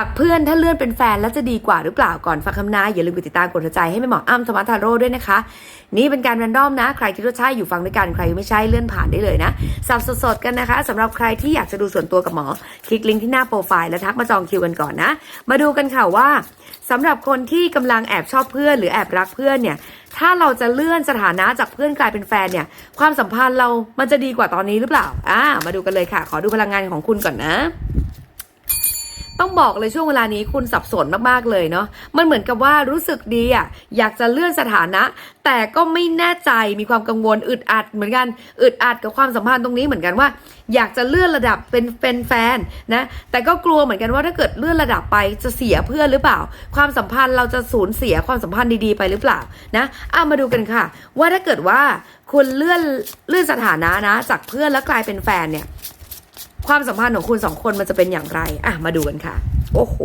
ฝากเพื่อนถ้าเลื่อนเป็นแฟนแล้วจะดีกว่าหรือเปล่าก่อนฟังคำนายอย่าลืมกดติดตามกดหัวใจให้แม่หมออ้ำธรรมทาโร่ด้วยนะคะ นี่เป็นการแรนดอมนะ ใครคิดว่าใช่อยู่ฟังด้วยกันใครไม่ใช่เลื่อนผ่านได้เลยนะสับสดๆกันนะคะสำหรับใครที่อยากจะดูส่วนตัวกับหมอ คลิกลิงก์ที่หน้าโปรไฟล์แล้วทักมาจองคิวกันก่อนนะ มาดูกันค่ะว่าสำหรับคนที่กำลังแอบชอบเพื่อนหรือแอบรักเพื่อนเนี่ยถ้าเราจะเลื่อนสถานะจากเพื่อนกลายเป็นแฟนเนี่ย ความสัมพันธ์เรามันจะดีกว่าตอนนี้หรือเปล่าอ่ามาดูกันเลยค่ะ ขอดูพลังงานของคุณก่อนนะ ต้องบอกเลยช่วงเวลานี้คุณสับสนมากๆเลยเนาะมันเหมือนกับว่ารู้สึกดีอะอยากจะเลื่อนสถานะ แต่ก็ไม่แน่ใจมีความกังวลอึดอัดเหมือนกันอึดอัดกับความสัมพันธ์ตรงนี้เหมือนกันว่า อยากจะเลื่อนระดับเป็นเป็นแฟนนะแต่ก็กลัวเหมือนกันว่าถ้าเกิดเลื่อนระดับไปจะเสียเพื่อนหรือเปล่า ความสัมพันธ์เราจะสูญเสียความสัมพันธ์ดีๆไปหรือเปล่านะอะมาดูกันค่ะ ว่าถ้าเกิดว่าคุณเลื่อนเลื่อนสถานะนะ จากเพื่อนแล้วกลายเป็นแฟนเนี่ย ความสัมพันธ์ของคุณสองคนมันจะเป็นอย่างไร อะ มาดูกันค่ะ โอ้โห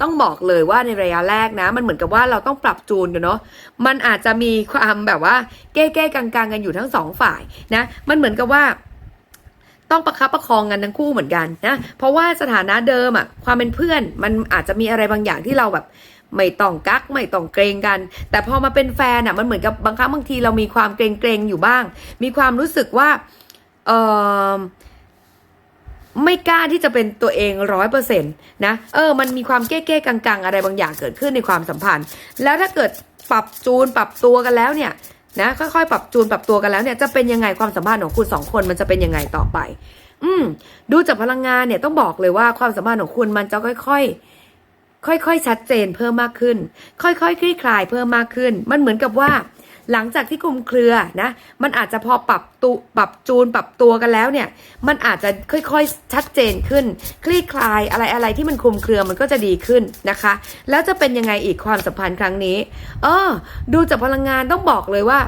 ต้องบอกเลยว่าในระยะแรกนะ มันเหมือนกับว่าเราต้องปรับจูนกันเนาะ มันอาจจะมีความแบบว่าเก้ๆกลางๆกันอยู่ทั้งสองฝ่ายนะ มันเหมือนกับว่าต้องประคับประคองกันทั้งคู่เหมือนกันนะ เพราะว่าสถานะเดิมอะความเป็นเพื่อนมันอาจจะมีอะไรบางอย่างที่เราแบบไม่ต้องกักไม่ต้องเกรงกัน แต่พอมาเป็นแฟนอะมันเหมือนกับบางครั้งบางทีเรามีความเกรงเกรงอยู่บ้าง มีความรู้สึกว่าเออ ไม่กล้าที่จะเป็นตัวเองร้อยเปอร์เซ็นต์นะ เออ มันมีความเก้ๆกังๆ อะไรบางอย่างเกิดขึ้นในความสัมพันธ์ แล้วถ้าเกิดปรับจูนปรับตัวกันแล้วเนี่ยนะค่อยๆ ปรับจูนปรับตัวกันแล้วเนี่ยจะเป็นยังไงความสัมพันธ์ของคุณสองคนมันจะเป็นยังไงต่อไป อืม ดูจากพลังงานเนี่ยต้องบอกเลยว่าความสัมพันธ์ของคุณมันจะค่อยๆค่อยๆ ชัดเจนเพิ่มมากขึ้น ค่อยๆ คลี่คลายเพิ่มมากขึ้น มันเหมือนกับว่า หลังจากที่คลุมเครือนะ มันอาจจะพอปรับตุปรับจูนปรับตัวกันแล้วเนี่ย มันอาจจะค่อยๆชัดเจนขึ้น คลี่คลายอะไรอะไรที่มันคลุมเครือมันก็จะดีขึ้นนะคะ แล้วจะเป็นยังไงอีกความสัมพันธ์ครั้งนี้ เออ ดูจากพลังงานต้องบอกเลยว่า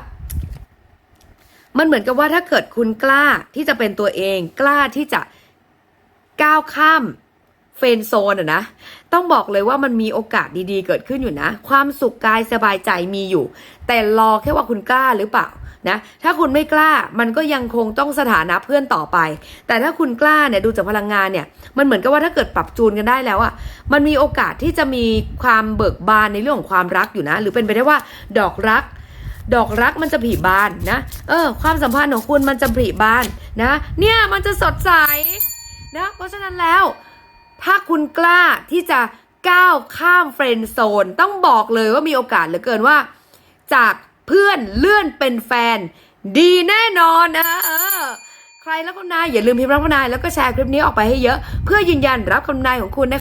มันเหมือนกับว่าถ้าเกิดคุณกล้าที่จะเป็นตัวเอง กล้าที่จะก้าวข้าม เฟนโซนอะนะ ต้องบอกเลยว่ามันมีโอกาสดีๆ เกิดขึ้นอยู่นะ ความสุขกายสบายใจมีอยู่ แต่รอแค่ว่าคุณกล้าหรือเปล่านะถ้าคุณไม่กล้ามันก็ยังคงต้องสถานะเพื่อนต่อไป แต่ถ้าคุณกล้าเนี่ยดูจากพลังงานเนี่ยมันเหมือนกับว่าถ้าเกิดปรับจูนกันได้แล้วอะมันมีโอกาสที่จะมีความเบิกบานในเรื่องของความรักอยู่นะ หรือเป็นไปได้ว่าดอกรัก ดอกรักมันจะผลิบานนะเออ ความสัมพันธ์ของคุณมันจะผลิบานนะ เนี่ยมันจะสดใสนะเพราะฉะนั้นแล้ว ถ้าคุณกล้าที่จะก้าวข้ามเฟรนด์โซน ต้องบอกเลยว่ามีโอกาสเหลือเกินว่า จากเพื่อนเลื่อนเป็นแฟน ดีแน่นอนนะเออใครรับคำนายอย่าลืมพิมพ์รับคำนายแล้วก็แชร์คลิปนี้ออกไปให้เยอะ เพื่อยืนยันรับคำนายของคุณนะคะ